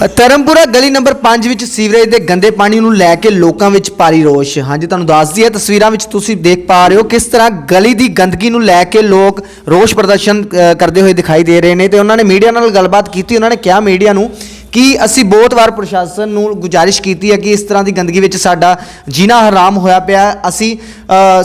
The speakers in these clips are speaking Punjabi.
ਧਰਮਪੁਰਾ ਗਲੀ ਨੰਬਰ 5 ਵਿੱਚ ਸੀਵਰੇਜ ਦੇ ਗੰਦੇ ਪਾਣੀ ਨੂੰ ਲੈ ਕੇ ਲੋਕਾਂ ਵਿੱਚ ਭਾਰੀ ਰੋਸ਼। ਹਾਂਜੀ, ਤੁਹਾਨੂੰ ਦੱਸਦੀ ਹੈ ਤਸਵੀਰਾਂ ਵਿੱਚ ਤੁਸੀਂ ਦੇਖ ਪਾ ਰਹੇ ਹੋ ਕਿਸ ਤਰ੍ਹਾਂ ਗਲੀ ਦੀ ਗੰਦਗੀ ਨੂੰ ਲੈ ਕੇ ਲੋਕ ਰੋਸ਼ ਪ੍ਰਦਰਸ਼ਨ ਕਰਦੇ ਹੋਏ ਦਿਖਾਈ ਦੇ ਰਹੇ ਨੇ ਤੇ ਉਹਨਾਂ ਨੇ ਮੀਡੀਆ ਨਾਲ ਗੱਲਬਾਤ ਕੀਤੀ, ਉਹਨਾਂ ਨੇ ਕਿਹਾ ਮੀਡੀਆ ਨੂੰ ਕਿ ਅਸੀਂ ਬਹੁਤ ਵਾਰ ਪ੍ਰਸ਼ਾਸਨ ਨੂੰ ਗੁਜ਼ਾਰਿਸ਼ ਕੀਤੀ ਹੈ ਕਿ ਇਸ ਤਰ੍ਹਾਂ ਦੀ ਗੰਦਗੀ ਵਿੱਚ ਸਾਡਾ ਜੀਣਾ ਹਰਾਮ ਹੋਇਆ ਪਿਆ ਅਸੀਂ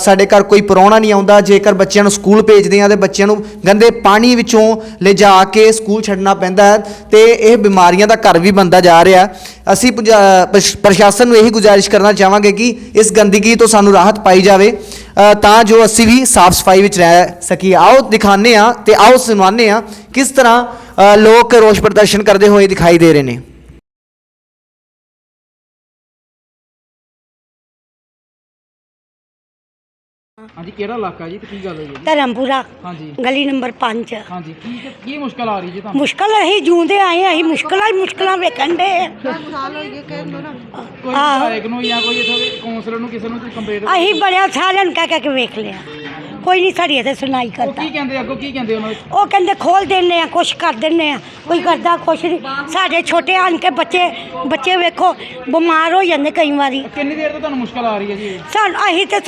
ਸਾਡੇ ਘਰ ਕੋਈ ਪਰੌਣਾ ਨਹੀਂ ਆਉਂਦਾ, ਜੇਕਰ ਬੱਚਿਆਂ ਨੂੰ ਸਕੂਲ ਭੇਜਦੇ ਹਾਂ ਤੇ ਬੱਚਿਆਂ ਨੂੰ ਗੰਦੇ ਪਾਣੀ ਵਿੱਚੋਂ ਲਿਜਾ ਕੇ ਸਕੂਲ ਛੱਡਣਾ ਪੈਂਦਾ ਹੈ ਤੇ ਇਹ ਬਿਮਾਰੀਆਂ ਦਾ ਘਰ ਵੀ ਬਣਦਾ ਜਾ ਰਿਹਾ ਅਸੀਂ ਪੁਜਾ- ਪ੍ਰਸ਼ਾਸਨ ਨੂੰ ਇਹੀ ਗੁਜ਼ਾਰਿਸ਼ ਕਰਨਾ ਚਾਹਾਂਗੇ ਕਿ ਇਸ ਗੰਦਗੀ ਤੋਂ ਸਾਨੂੰ ਰਾਹਤ ਪਾਈ ਜਾਵੇ ਤਾਂ ਜੋ ਅਸੀਂ ਵੀ ਸਾਫ਼ ਸਫ਼ਾਈ ਵਿੱਚ ਰਹਿ ਸਕੀਏ। ਆਓ ਦਿਖਾਉਂਦੇ ਹਾਂ ਤੇ ਆਓ ਸੁਣਾਉਂਦੇ ਹਾਂ ਕਿਸ ਤਰ੍ਹਾਂ ਲੋਕ ਰੋਸ਼ ਪ੍ਰਦਰਸ਼ਨ ਕਰਦੇ ਹੋਏ ਦਿਖਾਈ ਦੇ ਰਹੇ ਨੇ। ਹਾਂਜੀ ਕਿਹੜਾ ਇਲਾਕਾ ਜੀ ਤੇ ਕੀ ਗੱਲ ਹੋਈ ਹੈ ਜੀ? ਧਰਮਪੁਰਾ ਹਾਂਜੀ। ਗਲੀ ਨੰਬਰ 5 ਹਾਂਜੀ ਕੀ ਕੀ ਮੁਸ਼ਕਲ ਆ ਰਹੀ ਜੀ ਤੁਹਾਨੂੰ? ਮੁਸ਼ਕਲ ਅਸੀਂ ਜੂੰਦੇ ਆਏ ਹਾਂ, ਅਸੀਂ ਮੁਸ਼ਕਲਾਂ ਹੀ ਮੁਸ਼ਕਲਾਂ ਵੇਖਣ ਦੇ ਕੋਈ ਵਿਧਾਇਕ ਨੂੰ ਜਾਂ ਕੋਈ ਇੱਥੋਂ ਦੇ ਕਾਉਂਸਲਰ ਨੂੰ ਕਿਸੇ ਨੂੰ ਤੁਸੀਂ ਕੰਪਲੇਂਟ ਅਸੀਂ ਬੜਿਆ ਸਾਰਿਆਂ ਨੂੰ ਕਹਿ ਕਹਿ ਕੇ ਵੇਖ ਲਿਆ। ਕੋਈ ਨਹੀਂ ਸਾਡੀ ਇੱਥੇ ਸੁਣਾਈ ਉਹ ਕਰਦਾ। ਕੀ ਕਹਿੰਦੇ ਅੱਗੋਂ ਕੀ ਕਹਿੰਦੇ ਉਹਨਾਂ ਦੇ ਉਹ ਕਹਿੰਦੇ ਖੋਲ ਦਿੰਨੇ ਆ ਕੁਛ ਕਰ ਦਿੰਨੇ ਆ ਕੋਈ ਕਰਦਾ ਕੁਛ ਨਹੀਂ ਸਾਡੇ ਛੋਟੇ ਆਣ ਕੇ ਬੱਚੇ ਬੱਚੇ ਵੇਖੋ ਬਿਮਾਰ ਹੋ ਜਾਂਦੇ ਕਈ ਵਾਰੀ। ਕਿੰਨੀ ਦੇਰ ਤੋਂ ਤੁਹਾਨੂੰ ਮੁਸ਼ਕਲ ਆ ਰਹੀ ਹੈ ਜੀ ਇਹ? ਸਾਨੂੰ ਅਸੀਂ ਤੇ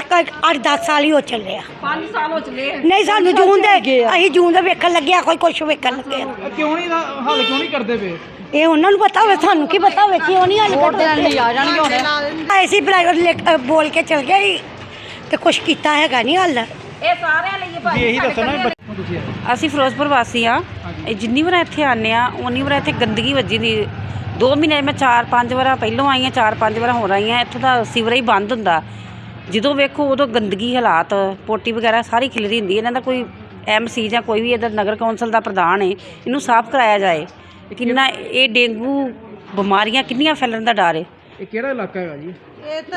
8-10 ਸਾਲ ਹੀ ਹੋ ਚੱਲੇ ਆ। 5 ਸਾਲ ਹੋ ਚੱਲੇ ਨਹੀਂ ਸਾਨੂੰ ਜੂਨ ਦੇ ਅਸੀਂ ਜੂਨ ਦੇ ਵੇਖਣ ਲੱਗਿਆ ਕੋਈ ਕੁਛ ਵੇਖਣ ਲੱਗਿਆ। ਇਹ ਕਿਉਂ ਨਹੀਂ ਇਹਦਾ ਹੱਲ ਕਿਉਂ ਨਹੀਂ ਕਰਦੇ ਪਏ? ਇਹ ਉਹਨਾਂ ਨੂੰ ਪਤਾ ਹੋਵੇ ਸਾਨੂੰ ਕੀ ਪਤਾ ਹੋਵੇ ਕਿਉਂ ਨਹੀਂ ਹੱਲ ਕਰਦੇ ਨਹੀਂ ਆ ਜਾਣਗੇ ਹੁਣ। ਐਸੀ ਪ੍ਰਾਈਵੇਟ ਬੋਲ ਕੇ ਚਲ ਗਏ ਸੀ ਤੇ ਕੁਛ ਕੀਤਾ ਹੈਗਾ ਨਹੀਂ ਹੱਲ। ਜੀ ਇਹੀ ਦੱਸੋ ਨਾ ਹੁਣ ਤੁਸੀਂ ਅਸੀਂ ਫਿਰੋਜ਼ਪੁਰ ਵਾਸੀ ਆ ਇਹ ਜਿੰਨੀ ਵਾਰ ਇੱਥੇ ਆਨੇ ਆ ਉਨੀ ਵਾਰ ਇੱਥੇ ਗੰਦਗੀ ਵੱਜੀ ਦੀ ਦੋ ਮਹੀਨੇ ਮੈਂ ਚਾਰ ਪੰਜ ਵਾਰ ਪਹਿਲੋਂ ਆਈ ਆ ਚਾਰ ਪੰਜ ਵਾਰ ਹੋਰ ਆਈ ਆ ਇੱਥੋਂ ਦਾ ਸੀਵਰੇਜ ਬੰਦ ਹੁੰਦਾ। ਜਦੋਂ ਵੇਖੋ ਉਦੋਂ ਗੰਦਗੀ ਹਾਲਾਤ ਪੋਟੀ ਵਗੈਰਾ ਸਾਰੀ ਖਿਲਰੀ ਹੁੰਦੀ ਹੈ। ਇਹਨਾਂ ਦਾ ਕੋਈ ਐਮਸੀ ਜਾਂ ਕੋਈ ਵੀ ਇਹਦਾ ਨਗਰ ਕੌਂਸਲ ਦਾ ਪ੍ਰਧਾਨ ਹੈ ਇਹਨੂੰ ਸਾਫ਼ ਕਰਾਇਆ ਜਾਏ। ਕਿੰਨਾ ਇਹ ਡੇਂਗੂ ਬਿਮਾਰੀਆਂ ਕਿੰਨੀਆਂ ਫੈਲਣ ਦਾ ਡਰ ਹੈ। ਇਹ ਕਿਹੜਾ ਇਲਾਕਾ ਹੈਗਾ ਜੀ?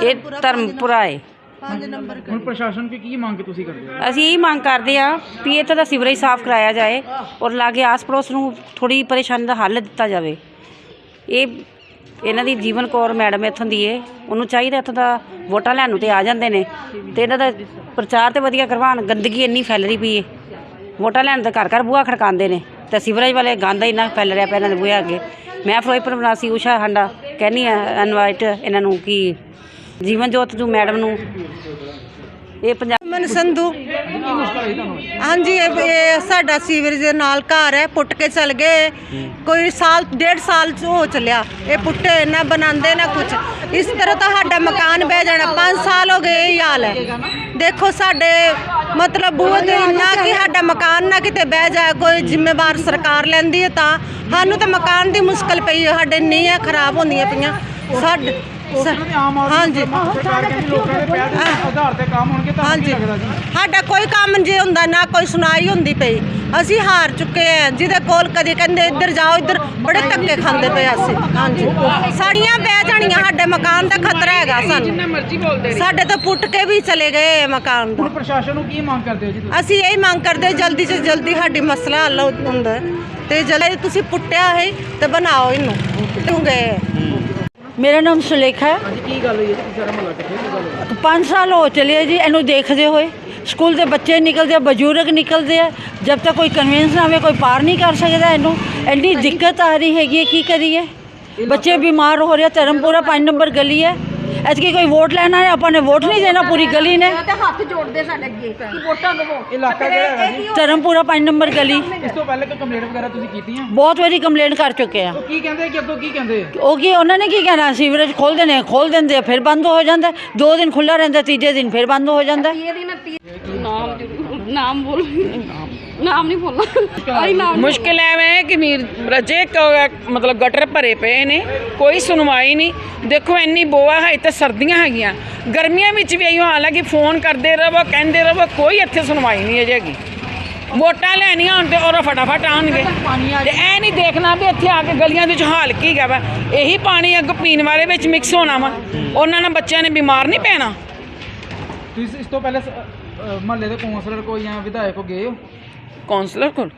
ਇਹ ਧਰਮਪੁਰਾ ਹੈ। ਹੁਣ ਪ੍ਰਸ਼ਾਸਨ ਕੀ ਕੀ ਮੰਗ ਤੁਸੀਂ ਕਰਦੇ ਹੋ? ਅਸੀਂ ਇਹ ਮੰਗ ਕਰਦੇ ਆ ਵੀ ਇੱਥੇ ਦਾ ਸੀਵਰੇਜ ਸਾਫ਼ ਕਰਾਇਆ ਜਾਏ ਔਰ ਲਾਗੇ ਆਸ ਪੜੋਸ ਨੂੰ ਥੋੜੀ ਪਰੇਸ਼ਾਨੀ ਦਾ ਹੱਲ ਦਿੱਤਾ ਜਾਵੇ। ਇਹ ਇਹਨਾਂ ਦੀ ਜੀਵਨ ਕੌਰ ਮੈਡਮ ਇੱਥੋਂ ਦੀ ਏ। ਉਹਨੂੰ ਚਾਹੀਦਾ ਇੱਥੋਂ ਦਾ ਵੋਟਾਂ ਲੈਣ ਨੂੰ ਤੇ ਆ ਜਾਂਦੇ ਨੇ। ਤੇ ਇਹਨਾਂ ਦਾ ਪ੍ਰਚਾਰ ਤੇ ਵਧੀਆ ਕਰਵਾਉਣ ਗੰਦਗੀ ਇੰਨੀ ਫੈਲ ਰਹੀ ਪਈ ਏ। ਵੋਟਾਂ ਲੈਣ ਤੇ ਘਰ ਘਰ ਬੂਹਾ ਖੜਕਾਉਂਦੇ ਨੇ। ਤੇ ਸੀਵਰੇਜ ਵਾਲੇ ਗੰਦ ਇੰਨਾ ਫੈਲ ਰਿਹਾ ਪਿਆ ਇਹਨਾਂ ਦੇ ਬੂਹੇ ਅੱਗੇ। ਮੈਂ ਫਿਰੋਜ਼ਪੁਰ ਬਨਾਸੀ ਉਸ਼ਾ ਹੰਡਾ ਕਹਿੰਦੀ ਆ ਇਨਵਾਈਟ ਇਹਨਾਂ ਨੂੰ ਕਿ ਜੀਵਨ ਜੋਤ ਜੂ ਮੈਡਮ ਨੂੰ। ਇਹ ਪੰਜਾਬ ਮਨ ਸੰਧੂ। ਹਾਂਜੀ, ਇਹ ਇਹ ਸਾਡਾ ਸੀਵਰੇਜ ਦੇ ਨਾਲ ਘਰ ਹੈ, ਪੁੱਟ ਕੇ ਚਲ ਗਏ। ਕੋਈ ਸਾਲ, ਡੇਢ ਸਾਲ ਚ ਹੋ ਚੱਲਿਆ। ਇਹ ਪੁੱਟੇ, ਨਾ ਬਣਾਉਂਦੇ, ਨਾ ਕੁਝ ਇਸ ਤਰ੍ਹਾਂ ਤਾਂ ਸਾਡਾ ਮਕਾਨ ਬਹਿ ਜਾਣਾ 5 ਸਾਲ ਹੋ ਗਏ ਇਹ ਹਾਲ ਹੈ। ਦੇਖੋ ਸਾਡੇ, ਮਤਲਬ ਬਹੁਤ ਨਾ ਕਿ ਸਾਡਾ ਮਕਾਨ ਨਾ ਕਿਤੇ ਬਹਿ ਜਾਏ, ਕੋਈ ਜ਼ਿੰਮੇਵਾਰ ਸਰਕਾਰ ਲੈਂਦੀ ਹੈ ਤਾਂ। ਸਾਨੂੰ ਤਾਂ ਮਕਾਨ ਦੀ ਮੁਸ਼ਕਲ ਪਈ ਹੈ, ਸਾਡੇ ਨੀਹਾਂ ਖਰਾਬ ਹੁੰਦੀਆਂ ਪਈਆਂ। ਸਾਡੇ ਉਹਨਾਂ ਦੇ ਆਮ ਆਦਮੀ ਹਾਂਜੀ। ਸਰਕਾਰ ਕਹਿੰਦੀ ਲੋਕਾਂ ਦੇ ਪੈਰ ਦੇ ਆਧਾਰ ਤੇ ਕੰਮ ਹੋਣਗੇ ਤਾਂ ਕੀ ਹਾਂਜੀ। ਲੱਗਦਾ ਜੀ? ਸਾਡਾ ਕੋਈ ਕੰਮ ਜੇ ਹੁੰਦਾ ਨਾ ਕੋਈ ਸੁਣਾਈ ਹੁੰਦੀ ਪਈ। ਅਸੀਂ ਹਾਰ ਚੁੱਕੇ ਆ ਜਿਹਦੇ ਕੋਲ ਕਦੇ ਕਹਿੰਦੇ ਇੱਧਰ ਜਾਓ ਇੱਧਰ ਬੜੇ ਧੱਕੇ ਖਾਂਦੇ ਪਏ ਅਸੀਂ। ਹਾਂਜੀ। ਸਾੜੀਆਂ ਬਹਿ ਜਾਣੀਆਂ ਸਾਡੇ ਮਕਾਨ ਦਾ ਖਤਰਾ ਹੈਗਾ ਸਾਨੂੰ। ਜਿੰਨਾ ਮਰਜ਼ੀ ਬੋਲਦੇ ਸਾਡੇ ਤਾਂ ਪੁੱਟ ਕੇ ਵੀ ਚਲੇ ਗਏ ਮਕਾਨ ਦਾ। ਹੁਣ ਪ੍ਰਸ਼ਾਸਨ ਨੂੰ ਕੀ ਮੰਗ ਕਰਦੇ ਹੋ ਜੀ ਤੁਸੀਂ? ਅਸੀਂ ਇਹ ਮੰਗ ਕਰਦੇ ਜਲਦੀ ਤੋਂ ਜਲਦੀ ਸਾਡੀ ਮਸਲਾ ਹੱਲ ਹੁੰਦਾ। ਹੈ। ਤੇ ਜਲੇ ਤੁਸੀਂ ਪੁੱਟਿਆ ਹੈ ਤੇ ਬਣਾਓ ਇਹਨੂੰ। ਕਿਉਂ ਗਏ? ਮੇਰਾ ਨਾਮ ਸੁਲੇਖਾ ਹੈ। ਹਾਂਜੀ ਕੀ ਗੱਲ ਹੋਈ ਹੈ? ਜੀ ਸਾਰਾ ਮਹੱਲਾ ਕਿੱਥੇ ਕੀ ਗੱਲ ਹੋਈ? 5 ਸਾਲ ਹੋ ਚਲੇ ਜੀ ਇਹਨੂੰ ਦੇਖਦੇ ਹੋਏ। ਸਕੂਲ ਦੇ ਬੱਚੇ ਨਿਕਲਦੇ ਆ ਬਜ਼ੁਰਗ ਨਿਕਲਦੇ ਆ। ਜਦ ਤੱਕ ਕੋਈ ਕਨਵੈਂਸ ਨਾ ਆਵੇ ਕੋਈ ਪਾਰ ਨਹੀਂ ਕਰ ਸਕਦਾ ਇਹਨੂੰ। ਇੰਨੀ ਦਿੱਕਤ ਆ ਰਹੀ ਹੈਗੀ ਹੈ ਕੀ ਕਰੀਏ? ਬੱਚੇ ਬਿਮਾਰ ਹੋ ਰਹੇ ਧਰਮਪੁਰਾ 5 ਨੰਬਰ ਗਲੀ ਹੈ। ਐਤਕੀ ਕੋਈ ਵੋਟ ਲੈਣਾ ਹੈ ਆਪਾਂ ਨੇ ਵੋਟ ਨਹੀਂ ਦੇਣਾ ਪੂਰੀ ਗਲੀ ਨੇ। ਇਲਾਕਾ ਕਿਹੜਾ ਹੈਗਾ ਜੀ? ਧਰਮਪੁਰਾ 5 ਨੰਬਰ ਗਲੀ। ਇਸ ਤੋਂ ਪਹਿਲੇ ਕੋਈ ਕੰਪਲੇਂਟ ਵਗੈਰਾ ਤੁਸੀਂ ਕੀਤੀਆਂ? ਬਹੁਤ ਵਾਰੀ ਕੰਪਲੇਂਟ ਕਰ ਚੁੱਕੇ ਆ। ਉਹ ਕੀ ਕਹਿੰਦੇ ਕਿ ਅੱਗੋਂ ਕੀ ਕਹਿੰਦੇ ਉਹ ਕੀ ਉਹਨਾਂ ਨੇ ਕੀ ਕਹਿਣਾ? ਸੀਵਰੇਜ ਖੋਲ ਦੇਣੇ ਖੋਲ ਦਿੰਦੇ ਆ, ਫਿਰ ਬੰਦ ਹੋ ਜਾਂਦਾ। ਦੋ ਦਿਨ ਖੁੱਲਾ ਰਹਿੰਦਾ ਤੀਜੇ ਦਿਨ ਫਿਰ ਬੰਦ ਹੋ ਜਾਂਦਾ। ਨਾਮ ਬੋਲ। ਨਾਮ ਨਹੀਂ ਬੋਲਣਾ। ਆਈ ਨਾਮ ਮੁਸ਼ਕਿਲ ਐਵੇਂ ਹੈ ਕਿ ਮੀਰ ਰਜੇ ਕ- ਮਤਲਬ ਗਟਰ ਭਰੇ ਪਏ ਨੇ ਕੋਈ ਸੁਣਵਾਈ ਨਹੀਂ। ਦੇਖੋ ਇੰਨੀ ਬੋਆ ਹੈ ਤੇ ਸਰਦੀਆਂ ਹੈਗੀਆਂ। ਗਰਮੀਆਂ ਵਿੱਚ ਵੀ ਇਹੋ ਹਾਲ ਹੈ ਕਿ ਫੋਨ ਕਰਦੇ ਰਹੋ ਕਹਿੰਦੇ ਰਹੋ ਕੋਈ ਇੱਥੇ ਸੁਣਵਾਈ ਨਹੀਂ ਅਜੇ ਹੈਗੀ। ਵੋਟਾਂ ਲੈਣੀਆਂ ਹੁਣ ਤੇ ਔਰ ਫਟਾਫਟ ਆਉਣਗੇ। ਤੇ ਐ ਨਹੀਂ ਦੇਖਣਾ ਵੀ ਇੱਥੇ ਆ ਕੇ ਗਲੀਆਂ ਦੇ ਵਿੱਚ ਹਾਲ ਕੀ ਹੈਗਾ ਵਾ। ਇਹੀ ਪਾਣੀ ਅੱਗ ਪੀਣ ਵਾਲੇ ਵਿੱਚ ਮਿਕਸ ਹੋਣਾ ਵਾ। ਉਹਨਾਂ ਨਾਲ ਬੱਚਿਆਂ ਨੇ ਬਿਮਾਰ ਨਹੀਂ ਪੈਣਾ। ਤੁਸੀਂ ਇਸ ਤੋਂ ਪਹਿਲੇ ਮਹੱਲੇ ਦੇ ਕਾਉਂਸਲਰ ਕੋ ਜਾਂ ਵਿਧਾਇਕ ਕੋ ਗਏ ਹੋ? ਕਾਉਂਸਲਰ ਕੋਲ?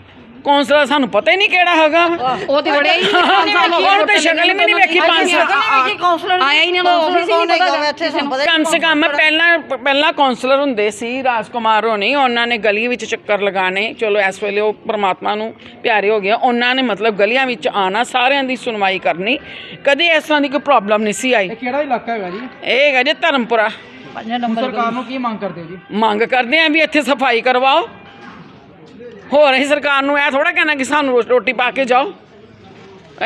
ਕੌਂਸਲਰ ਸਾਨੂੰ ਪਤਾ ਹੀ ਨਹੀਂ ਕਿਹੜਾ ਹੈਗਾ। ਉਹ ਤੇ ਬੜੇ ਹੀ ਉਹ ਤੇ ਸ਼ਕਲ ਵੀ ਨਹੀਂ ਵੇਖੀ ਪੰਜ ਸਾਲ ਆਇਆ ਹੀ ਨਹੀਂ ਆਫਿਸ ਹੀ ਨਹੀਂ ਪਤਾ ਕਿਸੇ ਨੂੰ ਕਮ ਸੇ ਕਮ ਪਹਿਲਾਂ ਪਹਿਲਾਂ ਕਾਉਂਸਲਰ ਹੁੰਦੇ ਸੀ ਰਾਜਕੁਮਾਰ ਹੋਣੀ ਉਹਨਾਂ ਨੇ ਗਲੀ ਵਿੱਚ ਚੱਕਰ ਲਗਾਣੇ ਚਲੋ ਇਸ ਵੇਲੇ ਉਹ ਪ੍ਰਮਾਤਮਾ ਨੂੰ ਪਿਆਰੇ ਹੋ ਗਏ। ਉਹਨਾਂ ਨੇ ਮਤਲਬ ਗਲੀਆਂ ਵਿੱਚ ਆਣਾ ਸਾਰਿਆਂ ਦੀ ਸੁਣਵਾਈ ਕਰਨੀ। ਕਦੇ ਇਸ ਤਰ੍ਹਾਂ ਦੀ ਕੋਈ ਪ੍ਰੋਬਲਮ ਨਹੀਂ ਸੀ ਆਈ। ਇਹ ਕਿਹੜਾ ਇਲਾਕਾ ਹੈਗਾ ਜੀ? ਇਹ ਹੈਗਾ ਜੇ ਧਰਮਪੁਰਾ। ਸਰਕਾਰ ਨੂੰ ਕੀ ਮੰਗ ਕਰਦੇ ਹੋ ਜੀ? ਮੰਗ ਕਰਦੇ ਆਂ ਵੀ ਇੱਥੇ ਸਫ਼ਾਈ ਕਰਵਾਓ। ਹੋਰ ਅਸੀਂ ਸਰਕਾਰ ਨੂੰ ਇਹ ਥੋੜਾ ਕਹਿਣਾ ਕਿ ਸਾਨੂੰ ਰੋਟੀ ਪਾ ਕੇ ਜਾਓ।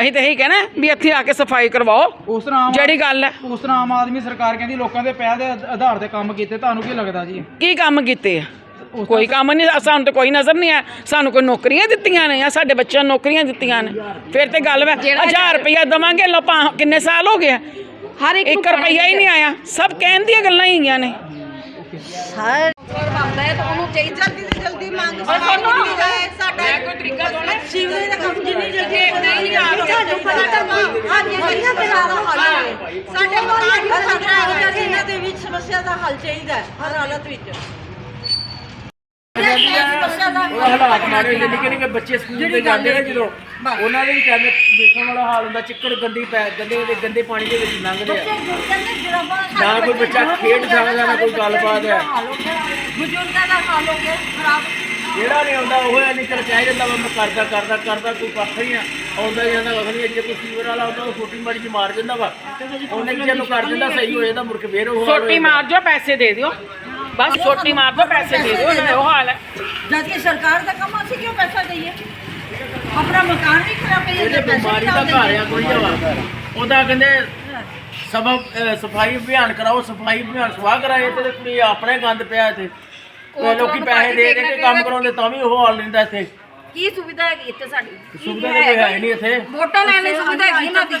ਅਸੀਂ ਤਾਂ ਇਹੀ ਕਹਿਣਾ ਵੀ ਇੱਥੇ ਆ ਕੇ ਸਫ਼ਾਈ ਕਰਵਾਓ। ਉਸ ਤਰ੍ਹਾਂ ਆਮ ਜਿਹੜੀ ਗੱਲ ਹੈ। ਉਸ ਤਰ੍ਹਾਂ ਆਮ ਆਦਮੀ ਸਰਕਾਰ ਕਹਿੰਦੀ ਲੋਕਾਂ ਦੇ ਪੈਸੇ ਦੇ ਆਧ- ਆਧਾਰ ਤੇ ਕੰਮ ਕੀਤੇ ਤੁਹਾਨੂੰ ਕੀ ਲੱਗਦਾ ਜੀ? ਕੀ ਕੰਮ ਕੀਤੇ ਆ? ਕੋਈ ਕੰਮ ਨਹੀਂ ਸਾਨੂੰ ਤਾਂ ਕੋਈ ਨਜ਼ਰ ਨਹੀਂ ਆਇਆ। ਸਾਨੂੰ ਕੋਈ ਨੌਕਰੀਆਂ ਦਿੱਤੀਆਂ ਨੇ ਜਾਂ ਸਾਡੇ ਬੱਚਿਆਂ ਨੂੰ ਨੌਕਰੀਆਂ ਦਿੱਤੀਆਂ ਨੇ। ਫਿਰ ਤੇ ਗੱਲ ਵਾ 1000 ਰੁਪਇਆ ਦਵਾਂਗੇ ਲੋ ਕਿੰਨੇ ਸਾਲ ਹੋ ਗਏ ਹਰ ਇੱਕ 1 ਰੁਪਇਆ ਹੀ ਨਹੀਂ ਆਇਆ। ਸਭ ਕਹਿਣ ਦੀਆਂ ਗੱਲਾਂ ਹੀ ਹੈਗੀਆਂ ਨੇ। ਬਣਦਾ ਹੈ ਤਾਂ ਉਹਨੂੰ ਚਾਹੀਦਾ ਜਲਦੀ ਤੋਂ ਜਲਦੀ ਮੰਗ ਜਾਏ ਸਾਡਾ ਕੋਈ ਤਰੀਕਾ ਥੋੜਾ ਸੀਵਰੇਜ ਦਾ ਕੰਮ ਜਿੰਨੀ ਜਲਦੀ ਨਹੀਂ ਆ ਸਾਨੂੰ ਪਤਾ ਹਾਂਜੀ ਗਲੀਆਂ ਤੇ ਦਾ ਹੱਲ ਹੋਵੇ ਸਾਡੇ ਮਕਾਨ ਵੀ ਖਤਰਾ ਹੈ ਇਹਨਾਂ ਦੇ ਵਿੱਚ ਸਮੱਸਿਆ ਦਾ ਹੱਲ ਚਾਹੀਦਾ ਹੈ ਹਰ ਹਾਲਤ ਵਿੱਚ ਹਾਲਾਤ ਮਾੜੇ ਨੇ ਨਿੱਕੇ ਨਿੱਕੇ ਬੱਚੇ ਸਕੂਲ ਤੇ ਜਾਂਦੇ ਨੇ ਜਦੋਂ ਉਹਨਾਂ ਦੇ ਵੀ ਕਹਿੰਦੇ ਦੇਖਣ ਵਾਲਾ ਹਾਲ ਹੁੰਦਾ ਚਿੱਕੜ ਗੰਦੀ ਪੈ ਗੰਦੇ ਦੇ ਗੰਦੇ ਪਾਣੀ ਦੇ ਵਿੱਚ ਲੰਘਦੇ ਆ। ਨਾ ਕੋਈ ਬੱਚਾ ਖੇਡ ਸਕਦਾ ਨਾ ਕੋਈ ਗੱਲਬਾਤ ਹੈ। ਬਜ਼ੁਰਗਾਂ ਦਾ ਹਾਲ ਹੋ ਗਿਆ ਖਰਾਬ। ਜਿਹੜਾ ਨਹੀਂ ਆਉਂਦਾ ਉਹ ਐ ਨਿਕਲ ਕਹਿ ਜਾਂਦਾ ਵਾ ਮੈਂ ਕਰਦਾ ਕਰਦਾ ਕਰਦਾ ਕੋਈ ਕੱਖ ਨਹੀਂ ਆ। ਆਉਂਦਾ ਜਾਂਦਾ ਵਖ ਨਹੀਂ ਜੇ ਕੋਈ ਫੀਵਰ ਵਾਲਾ ਆਉਂਦਾ ਉਹ ਛੋਟੀ ਮਾੜੀ ਜਿਹੀ ਮਾਰ ਜਾਂਦਾ ਵਾ। ਉਹਨੇ ਕਿ ਨੂੰ ਕਰ ਦਿੰਦਾ ਸਹੀ ਹੋ ਜਾਂਦਾ ਮੁੜ ਕੇ ਫੇਰ ਉਹ ਛੋਟੀ। ਮਾਰ ਜੋ ਪੈਸੇ ਦੇ ਦਿਓ। ਬਸ ਛੋਟੀ ਮਾਰ ਦੋ ਪੈਸੇ ਦੇ ਦਿਓ ਇਹ ਉਹ ਹਾਲ ਹੈ। ਜਦ ਕਿ ਸਰਕਾਰ ਦਾ ਕੰਮ ਅਸੀਂ ਕਿਉਂ ਪੈਸਾ ਦਈਏ? ਆਪਣਾ ਮਕਾਨ ਵੀ ਖਰਾਬ ਹੈ ਇਹਦੇ ਬਿਮਾਰੀ ਦਾ ਘਰ ਆ। ਕੋਈ ਹਵਾ ਉਹਦਾ ਕਹਿੰਦੇ ਸਭ ਅਹ, ਸਫ਼ਾਈ ਅਭਿਆਨ ਕਰਾਓ ਸਫ਼ਾਈ ਅਭਿਆਨ ਸਵਾਹ ਕਰਾਏ ਤੇ ਕੁੜੀ ਆਪਣੇ ਗੰਦ ਪਿਆ ਇੱਥੇ। ਤੇ ਲੋਕੀ ਪੈਸੇ ਦੇ ਦੇ ਕੇ ਕੰਮ ਕਰਾਉਂਦੇ ਤਾਂ ਵੀ ਉਹ ਹਾਲ ਲੈਂਦਾ ਇੱਥੇ। ਕੀ ਸੁਵਿਧਾ ਹੈਗੀ ਇੱਥੇ ਸਾਡੀ? ਸੁਵਿਧਾ ਤਾਂ ਕੋਈ ਹੈ ਨਹੀਂ ਇੱਥੇ। ਵੋਟਾਂ ਲੈਣ ਦੀ ਸੁਵਿਧਾ ਹੈਗੀ ਇਹਨਾਂ ਦੀ।